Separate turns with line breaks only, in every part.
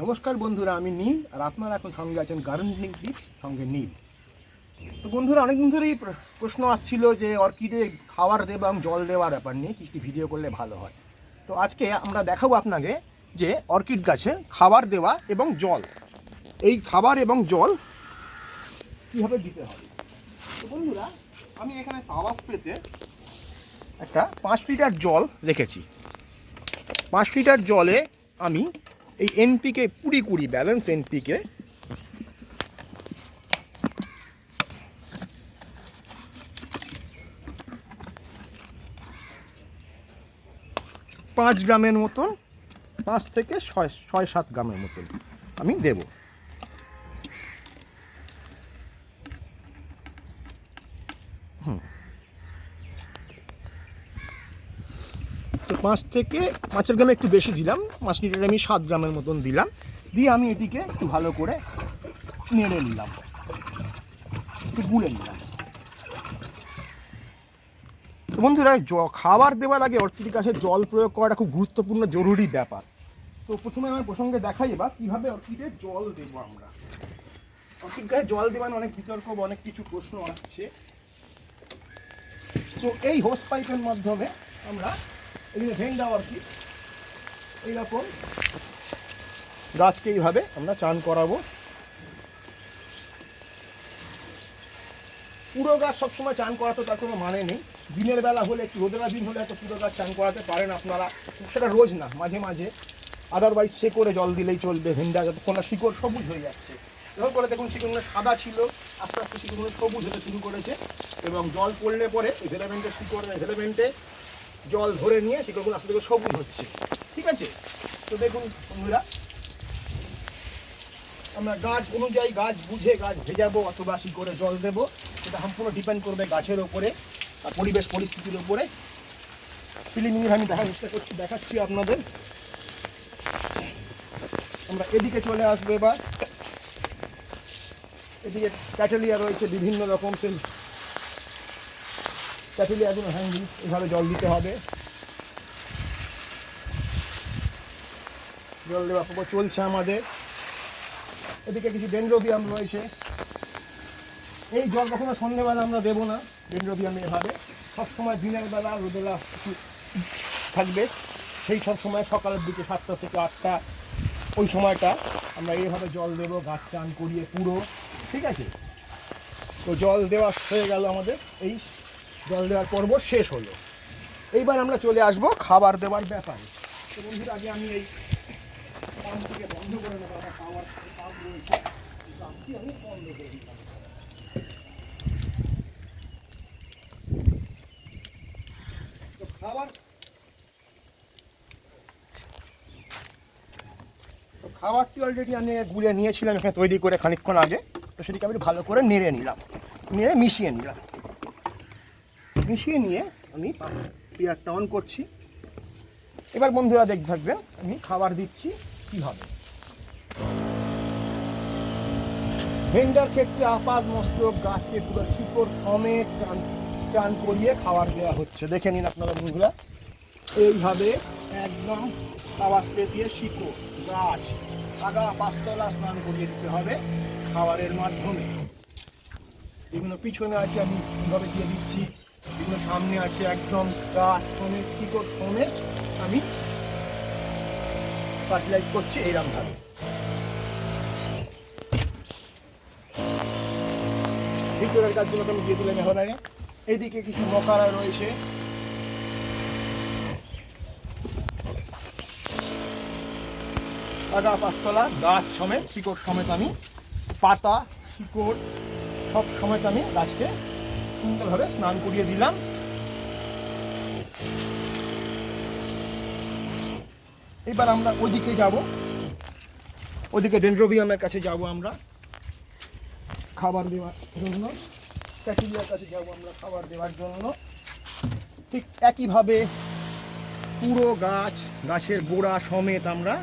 নমস্কার বন্ধুরা, আমি নীল আর আপনারা এখন সঙ্গে আছেন গার্ডেনিং টিপস সঙ্গে নীল। তো বন্ধুরা, অনেকদিন ধরেই প্রশ্ন আসছিল যে অর্কিডে খাবার দেওয়া এবং জল দেওয়ার ব্যাপার নিয়ে, কী কী ভিডিও করলে ভালো হয়। তো আজকে আমরা দেখাবো আপনাকে যে অর্কিড গাছে খাবার দেওয়া এবং জল, এই খাবার এবং জল কীভাবে দিতে হবে তো বন্ধুরা, আমি এখানে পাওয়া স্প্রেতে একটা পাঁচ লিটার জল রেখেছি। পাঁচ লিটার জলে আমি এই এনপিকে কুড়ি কুড়ি ব্যালেন্স এনপিকে পাঁচ গ্রামের মতন, পাঁচ থেকে ছয় ছয় সাত গ্রামের মতন আমি দেব। হুম। পাঁচ থেকে, পাঁচের গ্রামে একটু বেশি দিলাম, পাঁচ লিটারে আমি সাত গ্রামের মতন দিলাম। দিয়ে আমি এটিকে একটু ভালো করে নেড়ে নিলাম। একটু গুলে নিলাম। বন্ধুরা জ- খাবার দেওয়ার আগে অর্কিড গাছে জল প্রয়োগ করাটা খুব গুরুত্বপূর্ণ, জরুরি ব্যাপার। তো প্রথমে আমার প্রসঙ্গে দেখাই এবার, কীভাবে অর্কিডে জল দেবো আমরা। অর্কিড গাছে জল দেওয়ার অনেক বিতর্ক অনেক কিছু প্রশ্ন আসছে। তো এই হোস পাইপের মাধ্যমে আমরা এখানে আর কি। এইরকম। গাছকে এইভাবে আমরা চান করাবো। পুরো গাছ সবসময় চান করাতে তার কোনো মানে নেই। দিনের বেলা হলে, একটু রোদেলা দিন হলে একটা পুরো গাছ চান করাতে পারেন আপনারা। সেটা রোজ না, মাঝে মাঝে। আদারওয়াইজ সে করে জল দিলেই চলবে ভেন্ডা যতক্ষণ শিকড় সবুজ হয়ে যাচ্ছে। এরকম করে দেখুন, শিকড়গুলো সাদা ছিল। আস্তে আস্তে শিকড়গুলো সবুজ হতে শুরু করেছে। এবং জল পড়লে পরে ভেলেমেন্টের শিকড় ভেলেমেন্টে জল ধরে নিয়ে শিকড়গুলো আস্তে আস্তে সবুজ হচ্ছে। ঠিক আছে? তো দেখুন বন্ধুরা, আমরা গাছ অনুযায়ী গাছ বুঝে গাছ ভেজাবো অথবা করে জল দেবো, সেটা সম্পূর্ণ ডিপেন্ড করবে গাছের ওপরে আর পরিবেশ পরিস্থিতির ওপরে। প্রিলিমিনারি আমি দেখার চেষ্টা করছি, দেখাচ্ছি আপনাদের। আমরা এদিকে চলে আসব এবার। এদিকে ক্যাটেলিয়া রয়েছে বিভিন্ন রকম ক্যাটেলিয়াগুলো হ্যান্ডি এভাবে জল দিতে হবে। জল দেওয়া পুরো চলছে আমাদের। এদিকে কিছু ডেন্ড্রোবিয়াম রয়েছে। এই জল কখনো সন্ধ্যেবেলা আমরা দেবো না, ডেন্ড্রোবিয়াম এভাবে। সবসময় দিনের বেলা রোদেলা থাকবে। সেই সব সময় সকালের দিকে সাতটা থেকে আটটা, ওই সময়টা আমরা এইভাবে জল দেবো, গাছ চান করিয়ে পুরো। ঠিক আছে? তো জল দেওয়া হয়ে গেল আমাদের এই জল দেওয়ার পর্ব শেষ হলো। এইবার আমরা চলে আসব খাবার দেওয়ার ব্যাপারে। আগে আমি এই খাবার খাবারটি অলরেডি আমি গুলে নিয়েছিলাম এখানে তৈরি করে খানিকক্ষণ আগে। তো সেটিকে আমি ভালো করে নেড়ে নিলাম। নেড়ে মিশিয়ে নিলাম। মিশিয়ে নিয়ে আমি পিয়ারটা অন করছি। এবার বন্ধুরা দেখ থাকবেন, আমি খাবার দিচ্ছি কীভাবে। ভেন্ডার ক্ষেত্রে আপাত মস্তক গাছকে পুরো শিকড় সমেত চান চান করিয়ে খাবার দেওয়া হচ্ছে। দেখে নিন আপনারা বন্ধুরা। এইভাবে একদম খাবার স্প্রে দিয়ে শিকড়, গাছ, আগা, পাঁচতলা স্নান করিয়ে দিতে হবে খাবারের মাধ্যমে। বিভিন্ন পিছনে আছে, আমি কীভাবে দিয়ে দিচ্ছি? বিভিন্ন সামনে আছে একদম গাছ সমেত শিকড় সমেত আমি ফার্টিলাইজ করছি এইরকম ভাবে। ভিতরের গাছগুলো আমি দিয়ে দিলাম এখন আগে। এইদিকে কিছু মকারা রয়েছে। আগা পাঁচতলা, গাছ সমেত, শিকড় সমেত আমি, পাতা, শিকড় সব সমেত আমি গাছকে সুন্দরভাবে স্নান করিয়ে দিলাম। এবার আমরা ওদিকে যাব। ওদিকে ডেন্ড্রোবিয়ামের কাছে যাব আমরা। খাবার দেওয়ার জন্য। ক্যাটিলিয়ার কাছে যাব আমরা খাবার দেওয়ার জন্য। ঠিক একইভাবে পুরো গাছ, গাছের গোড়া সমেত আমরা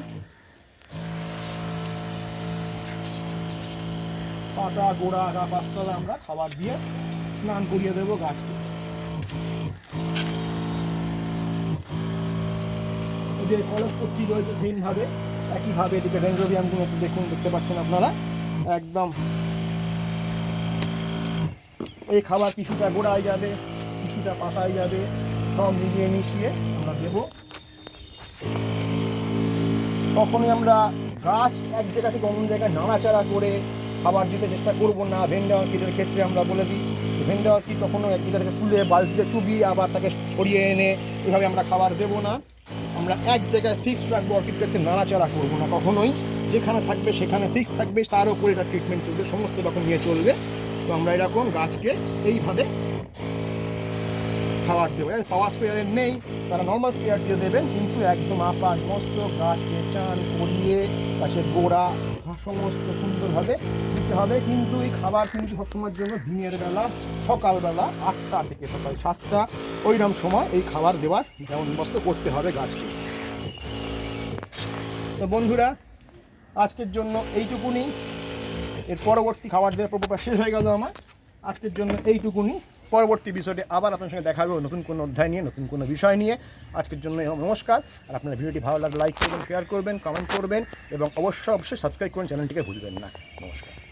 পাতা, গোড়া পাঁচতলা আমরা খাবার দিয়ে স্নান করিয়ে দেবো গাছকে। যে কলস পট্টি রয়েছে সেমভাবে, একইভাবে এদিকে একটু দেখুন, দেখতে পাচ্ছেন আপনারা? একদম। এই খাবার কিছুটা গোড়ায় যাবে, কিছুটা পাতায় যাবে, সব মিলিয়ে মিশিয়ে আমরা দেবো। কখনোই আমরা গাছ এক জায়গা থেকে অন্য জায়গায় নাড়াচাড়া করে খাবার দিতে চেষ্টা করব না ভেন্ডা ক্ষেত্রে আমরা বলে দিই। ভেন্ডা কি কখনো এক জায়গা তুলে বালতিতে চুবিয়ে আবার তাকে সরিয়ে এনে এভাবে আমরা খাবার দেবো না? আমরা এক জায়গায় ফিক্স রাখব অর্কিডটাকে নাড়াচাড়া করব না কখনোই। যেখানে থাকবে সেখানে ফিক্স থাকবে, তার উপরে এটা ট্রিটমেন্ট চলবে, সমস্ত রকম নিয়ে চলবে। তো আমরা এরকম গাছকে এইভাবে খাবার দেবো। পাওয়ার স্প্রেয়ারের নেই, তারা নর্মাল স্প্রেয়ার দিয়ে দেবেন, কিন্তু একদম আপার মস্ত গাছকে চান করিয়ে গাছের গোড়া সমস্ত সুন্দরভাবে দিতে হবে। কিন্তু এই খাবার কিন্তু সবসময়ের জন্য দিনের বেলা, সকালবেলা আটটা থেকে সকাল সাতটা, ওইরকম সময় এই খাবার দেওয়ার যেমন বস্ত করতে হবে গাছকে। তো বন্ধুরা, আজকের জন্য এইটুকুনি। এর পরবর্তী খাবার দেওয়ার প্রকল্প শেষ হয়ে গেল আমার। আজকের জন্য এইটুকুনি। পরবর্তী বিষয়টি আবার আপনার সঙ্গে দেখা হবে নতুন কোনো অধ্যায় নিয়ে, নতুন কোনো বিষয় নিয়ে। আজকের জন্য নমস্কার। আর আপনার ভিডিওটি ভালো লাগলে লাইক করবেন শেয়ার করবেন কমেন্ট করবেন এবং অবশ্যই অবশ্যই সাবস্ক্রাইব করুন চ্যানেলটিকে ভুলবেন না। নমস্কার।